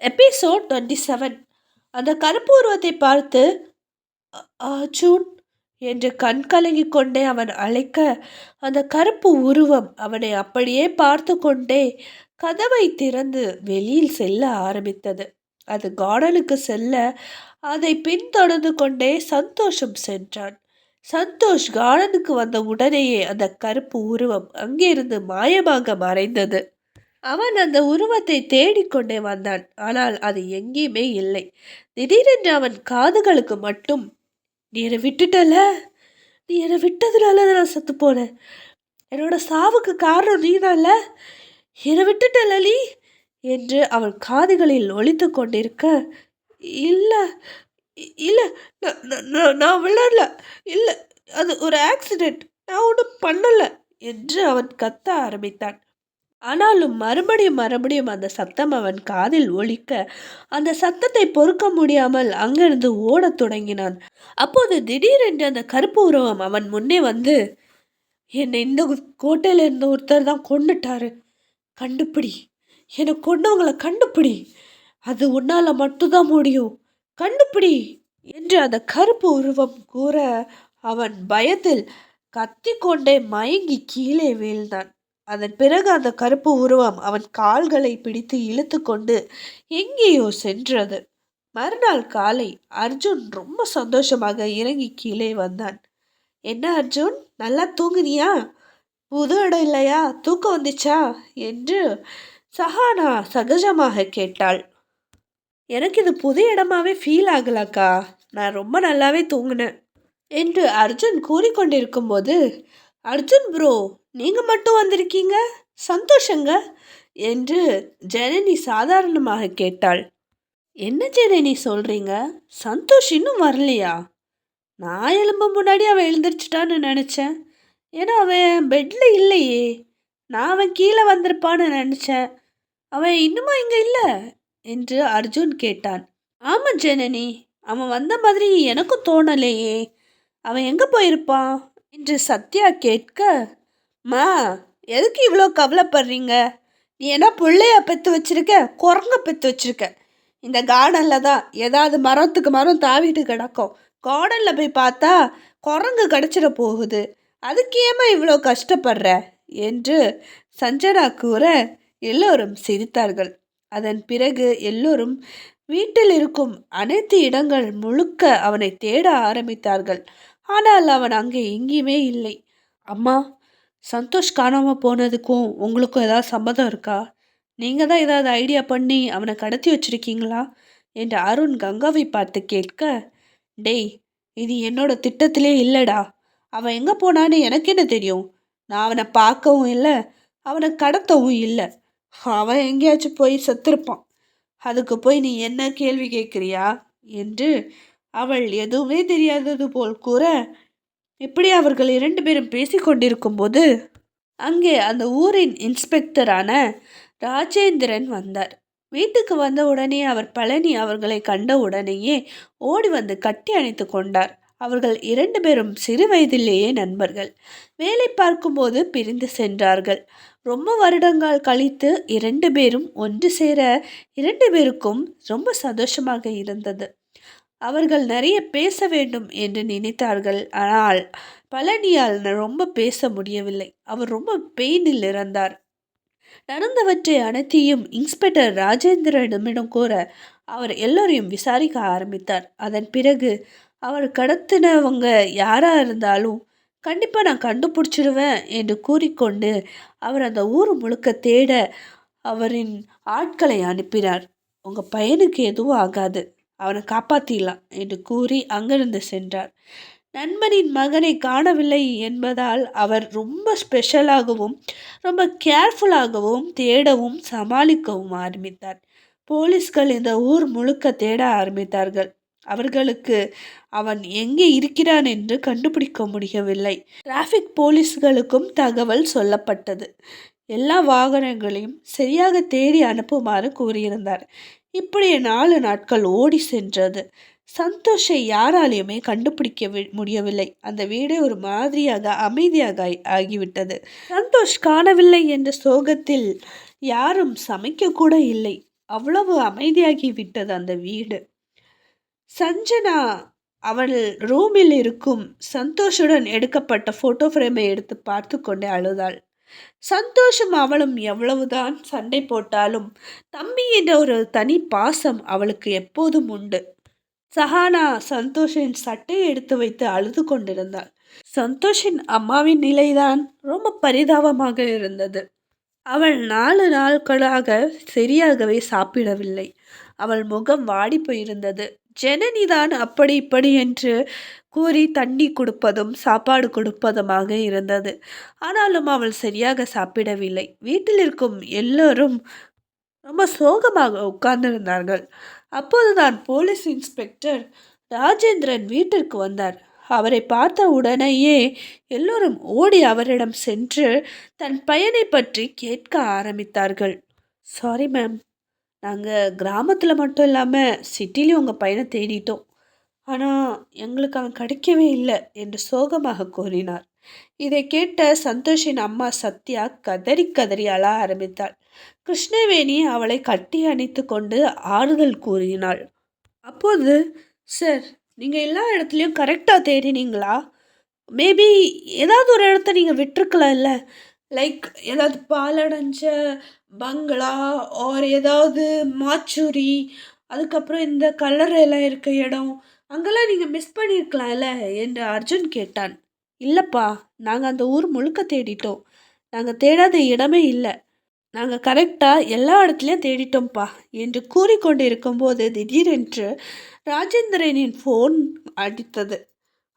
Episode twenty seven அந்த கருப்பு உருவத்தை பார்த்து அர்ஜுன் என்று கண் கலங்கிக் கொண்டே அவன் அழைக்க அந்த கருப்பு உருவம் அவனை அப்படியே பார்த்து கொண்டே கதவை திறந்து வெளியில் செல்ல ஆரம்பித்தது. அது கார்டனுக்கு செல்ல அதை பின்தொடர்ந்து கொண்டே சந்தோஷம் சென்றான். சந்தோஷ் கார்டனுக்கு வந்த உடனேயே அந்த கருப்பு உருவம் அங்கிருந்து மாயமாக மறைந்தது. அவன் அந்த உருவத்தை தேடிக்கொண்டே வந்தான். ஆனால் அது எங்கேயுமே இல்லை. திடீரென்று அவன் காதுகளுக்கு மட்டும் நீ என்னை விட்டுட்டல நீ என்னை விட்டதுனால தான் நான் செத்து போனேன். என்னோட சாவுக்கு காரணம் நீதான்ல? என்னை விட்டுட்டல நீ? என்று அவன் காதுகளில் ஒழித்து கொண்டிருக்க இல்லை இல்லை நான் நான்- நான் இல்லை அது ஒரு ஆக்சிடெண்ட் நான் ஒன்றும் பண்ணலை. என்று அவன் கத்த ஆரம்பித்தான். ஆனாலும் மறுபடியும் மறுபடியும் அந்த சத்தம் அவன் காதில் ஒழிக்க அந்த சத்தத்தை பொறுக்க முடியாமல் அங்கிருந்து ஓடத் தொடங்கினான். அப்போது திடீரென்று அந்த கருப்பு உருவம் அவன் முன்னே வந்து என்னை இந்த கோட்டையில் இருந்த ஒருத்தர் தான் கொண்டுட்டாரு கண்டுபிடி. என்னை கொண்டவங்களை கண்டுபிடி. அது உன்னால் மட்டும்தான் முடியும். கண்டுபிடி! என்று அந்த கருப்பு உருவம் கூற அவன் பயத்தில் கத்திக்கொண்டே மயங்கி கீழே வீழ்ந்தான். அதன் பிறகு அந்த கருப்பு உருவம் அவன் கால்களை பிடித்து இழுத்து கொண்டு எங்கேயோ சென்றது. மறுநாள் காலை அர்ஜுன் ரொம்ப சந்தோஷமாக இறங்கி கீழே வந்தான். என்ன அர்ஜுன் நல்லா தூங்குனியா? புது இடம் இல்லையா? தூக்கம் வந்துச்சா? என்று சஹானா சகஜமாக கேட்டாள். எனக்கு இது புது இடமாவே ஃபீல் ஆகலாக்கா. நான் ரொம்ப நல்லாவே தூங்கினேன் என்று அர்ஜுன் கூறிக்கொண்டிருக்கும் போது அர்ஜுன் ப்ரோ நீங்கள் மட்டும் வந்திருக்கீங்க? சந்தோஷங்க என்று ஜனனி சாதாரணமாக கேட்டாள். என்ன ஜனனி சொல்கிறீங்க சந்தோஷ் இன்னும் வரலையா? நான் எலும்ப முன்னாடி அவன் எழுந்திரிச்சிட்டான்னு நினச்சேன். ஏன்னா அவன் பெட்டில் இல்லையே. நான் அவன் கீழே வந்திருப்பான்னு நினச்சேன். அவன் இன்னுமா இங்கே இல்லை? என்று அர்ஜுன் கேட்டான். ஆமாம் ஜனனி அவன் வந்த மாதிரி எனக்கும் தோணலையே. அவன் எங்கே போயிருப்பான்? என்று சத்யா கேட்க மா எதுக்கு இவ்வளோ கவலைப்படுறீங்க? நீ என்ன பிள்ளைய பெற்று வச்சிருக்க? குரங்க பெற்று வச்சுருக்க? இந்த கார்டனில் தான் ஏதாவது மரத்துக்கு மரம் தாவிட்டு கிடக்கும். கார்டனில் போய் பார்த்தா குரங்கு கிடச்சிட போகுது. அதுக்கு ஏமா இவ்வளோ கஷ்டப்படுற? என்று சஞ்சனா கூற எல்லோரும் சிரித்தார்கள். அதன் பிறகு எல்லோரும் வீட்டில் இருக்கும் அனைத்து இடங்கள் முழுக்க அவனை தேட ஆரம்பித்தார்கள். ஆனால் அவன் அங்கே எங்கேயுமே இல்லை. அம்மா சந்தோஷ் காணாமல் போனதுக்கும் உங்களுக்கும் ஏதாவது சம்மதம் இருக்கா? நீங்கள் தான் ஏதாவது ஐடியா பண்ணி அவனை கடத்தி வச்சிருக்கீங்களா? என்று அருண் கங்காவை பார்த்து கேட்க டேய் இது என்னோட திட்டத்திலே இல்லைடா. அவன் எங்கே போனான்னு எனக்கு என்ன தெரியும்? நான் அவனை பார்க்கவும் இல்லை அவனை கடத்தவும் இல்லை. அவன் எங்கேயாச்சும் போய் செத்துருப்பான். அதுக்கு போய் நீ என்ன கேள்வி கேட்குறியா? என்று அவள் எதுவுமே தெரியாதது போல் கூற இப்படி அவர்கள் இரண்டு பேரும் பேசிக்கொண்டிருக்கும் போது அங்கே அந்த ஊரின் இன்ஸ்பெக்டரான ராஜேந்திரன் வந்தார். வீட்டுக்கு வந்த உடனே அவர் பழனி அவர்களை கண்ட உடனேயே ஓடி வந்து கட்டி அணைத்து கொண்டார். அவர்கள் இரண்டு பேரும் சிறு வயதிலேயே நண்பர்கள். வேலை பார்க்கும்போது பிரிந்து சென்றார்கள். ரொம்ப வருடங்கள் கழித்து இரண்டு பேரும் ஒன்று சேர இரண்டு பேருக்கும் ரொம்ப சந்தோஷமாக இருந்தது. அவர்கள் நிறைய பேச வேண்டும் என்று நினைத்தார்கள். ஆனால் பழனியால் ரொம்ப பேச முடியவில்லை. அவர் ரொம்ப பெயினில் இருந்தார் நடந்தவற்றை அனைத்தையும் இன்ஸ்பெக்டர் ராஜேந்திரனிடம் கூற அவர் எல்லோரையும் விசாரிக்க ஆரம்பித்தார். அதன் பிறகு அவர் கடத்தினவங்க யாரா இருந்தாலும் கண்டிப்பாக நான் கண்டுபிடிச்சிடுவேன் என்று கூறிக்கொண்டு அவர் அந்த ஊர் முழுக்க தேட அவரின் ஆட்களை அனுப்பினார். உங்கள் பையனுக்கு எதுவும் ஆகாது. அவனை காப்பாற்றிடலாம் என்று கூறி அங்கிருந்து சென்றார். நண்பனின் மகனை காணவில்லை என்பதால் அவர் ரொம்ப ஸ்பெஷலாகவும் ரொம்ப கேர்ஃபுல்லாகவும் தேடவும் சமாளிக்கவும் ஆரம்பித்தார். போலீஸ்கள் இந்த ஊர் முழுக்க தேட ஆரம்பித்தார்கள். அவர்களுக்கு அவன் எங்கே இருக்கிறான் என்று கண்டுபிடிக்க முடியவில்லை. டிராஃபிக் போலீஸ்களுக்கும் தகவல் சொல்லப்பட்டது. எல்லா வாகனங்களையும் சரியாக தேடி அனுப்புமாறு கூறியிருந்தார். இப்படியே நாலு நாட்கள் ஓடி சென்றது. சந்தோஷை யாராலையுமே கண்டுபிடிக்க வி- முடியவில்லை. அந்த வீடே ஒரு மாதிரியாக அமைதியாக ஆகிவிட்டது. சந்தோஷ் காணவில்லை என்ற சோகத்தில் யாரும் சமைக்க கூட இல்லை. அவ்வளவு அமைதியாகி விட்டது அந்த வீடு. சஞ்சனா அவள் ரூமில் இருக்கும் சந்தோஷுடன் எடுக்கப்பட்ட ஃபோட்டோ ஃப்ரேமை எடுத்து பார்த்து கொண்டே அழுதாள். சந்தோஷம் அவளும் எவ்வளவுதான் சண்டை போட்டாலும் தம்பி என்ற ஒரு தனி பாசம் அவளுக்கு எப்போதும் உண்டு. சஹானா சந்தோஷின் சட்டையை எடுத்து வைத்து அழுது கொண்டிருந்தாள். சந்தோஷின் அம்மாவின் நிலைதான் ரொம்ப பரிதாபமாக இருந்தது. அவள் நாலு நாட்களாக சரியாகவே சாப்பிடவில்லை. அவள் முகம் வாடி போயிருந்தது. ஜனனிதான் அப்படி இப்படி என்று கூறி தண்ணி கொடுப்பதும் சாப்பாடு கொடுப்பதுமாக இருந்தது. ஆனாலும் அவள் சரியாக சாப்பிடவில்லை. வீட்டில் இருக்கும் எல்லோரும் ரொம்ப சோகமாக உட்கார்ந்திருந்தார்கள். அப்போதுதான் போலீஸ் இன்ஸ்பெக்டர் ராஜேந்திரன் வீட்டிற்கு வந்தார். அவரை பார்த்த உடனேயே எல்லோரும் ஓடி அவரிடம் சென்று தன் பையனை பற்றி கேட்க ஆரம்பித்தார்கள். சாரி மேம் நாங்கள் கிராமத்தில் மட்டும் இல்லாமல் சிட்டிலையும் உங்கள் பையனை தேடிட்டோம். ஆனால் எங்களுக்கு அவன் கிடைக்கவே இல்லை என்று சோகமாக கூறினார். இதை கேட்ட சந்தோஷின் அம்மா சத்யா கதறி கதறி அழ ஆரம்பித்தாள். கிருஷ்ணவேணி அவளை கட்டி அணைத்து கொண்டு ஆறுதல் கூறினாள். அப்போது சார் நீங்கள் எல்லா இடத்துலையும் கரெக்டாக தேடினீங்களா? மேபி ஏதாவது ஒரு இடத்த நீங்கள் விட்டுருக்கலாம்ல. லைக் ஏதாவது பாலடைஞ்ச பங்களா ஆர் ஏதாவது மாச்சூரி அதுக்கப்புறம் இந்த கல்லறையெல்லாம் இருக்க இடம் அங்கெல்லாம் நீங்கள் மிஸ் பண்ணியிருக்கலாம்ல என்று அர்ஜுன் கேட்டான். இல்லைப்பா நாங்கள் அந்த ஊர் முழுக்க தேடிட்டோம். நாங்கள் தேடாத இடமே இல்லை. நாங்கள் கரெக்டாக எல்லா இடத்துலையும் தேடிட்டோம்ப்பா என்று கூறிக்கொண்டு இருக்கும்போது திடீரென்று ராஜேந்திரனின் ஃபோன் அடித்தது.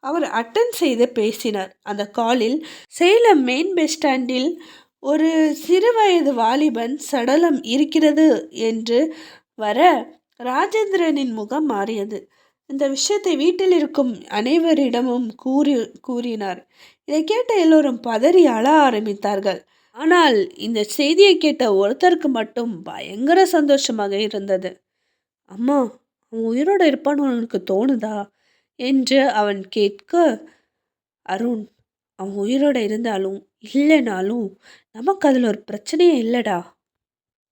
அவர் அட்டன் செய்து பேசினார். அந்த காலில் சேலம் மெயின் பஸ் ஸ்டாண்டில் ஒரு சிறுவயது வாலிபன் சடலம் இருக்கிறது என்று வர ராஜேந்திரனின் முகம் மாறியது. இந்த விஷயத்தை வீட்டில் இருக்கும் அனைவரிடமும் கூறி கூறினார். இதை கேட்ட எல்லோரும் பதறி அழ ஆரம்பித்தார்கள். ஆனால் இந்த செய்தியை கேட்ட ஒருத்தருக்கு மட்டும் பயங்கர சந்தோஷமாக இருந்தது. அம்மா அவன் உயிரோடு இருப்பான்னு உனக்கு தோணுதா? என்று அவன் கேட்க அருண் அவன் உயிரோடு இருந்தாலும் இல்லைனாலும் நமக்கு அதில் ஒரு பிரச்சனையே இல்லைடா.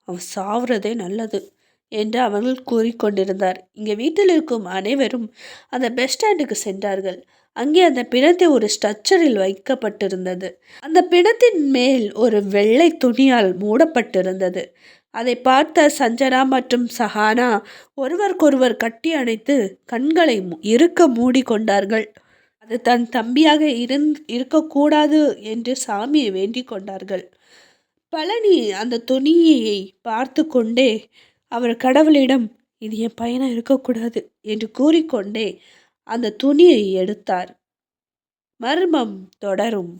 அவன் சாவுறதே நல்லது என்று அவர்கள் கூறிக்கொண்டிருந்தார் இங்கே வீட்டில் இருக்கும் அனைவரும் அந்த பஸ் ஸ்டாண்டுக்கு சென்றார்கள். அங்கே அந்த பிணத்தை ஒரு ஸ்ட்ரக்சரில் வைக்கப்பட்டிருந்தது. அந்த பிணத்தின் மேல் ஒரு வெள்ளை துணியால் மூடப்பட்டிருந்தது. அதை பார்த்த சஞ்சனா மற்றும் சஹானா ஒருவருக்கொருவர் கட்டி அணைத்து கண்களை இருக்க மூடிக்கொண்டார்கள் அது தன் தம்பியாக இருந் இருக்கக்கூடாது என்று சாமியை வேண்டிக் கொண்டார்கள். பழனி அந்த துணியை பார்த்து கொண்டே அவர் கடவுளிடம் இது என் பையனாக இருக்கக்கூடாது என்று கூறிக்கொண்டே அந்த துணியை எடுத்தார். மர்மம் தொடரும்.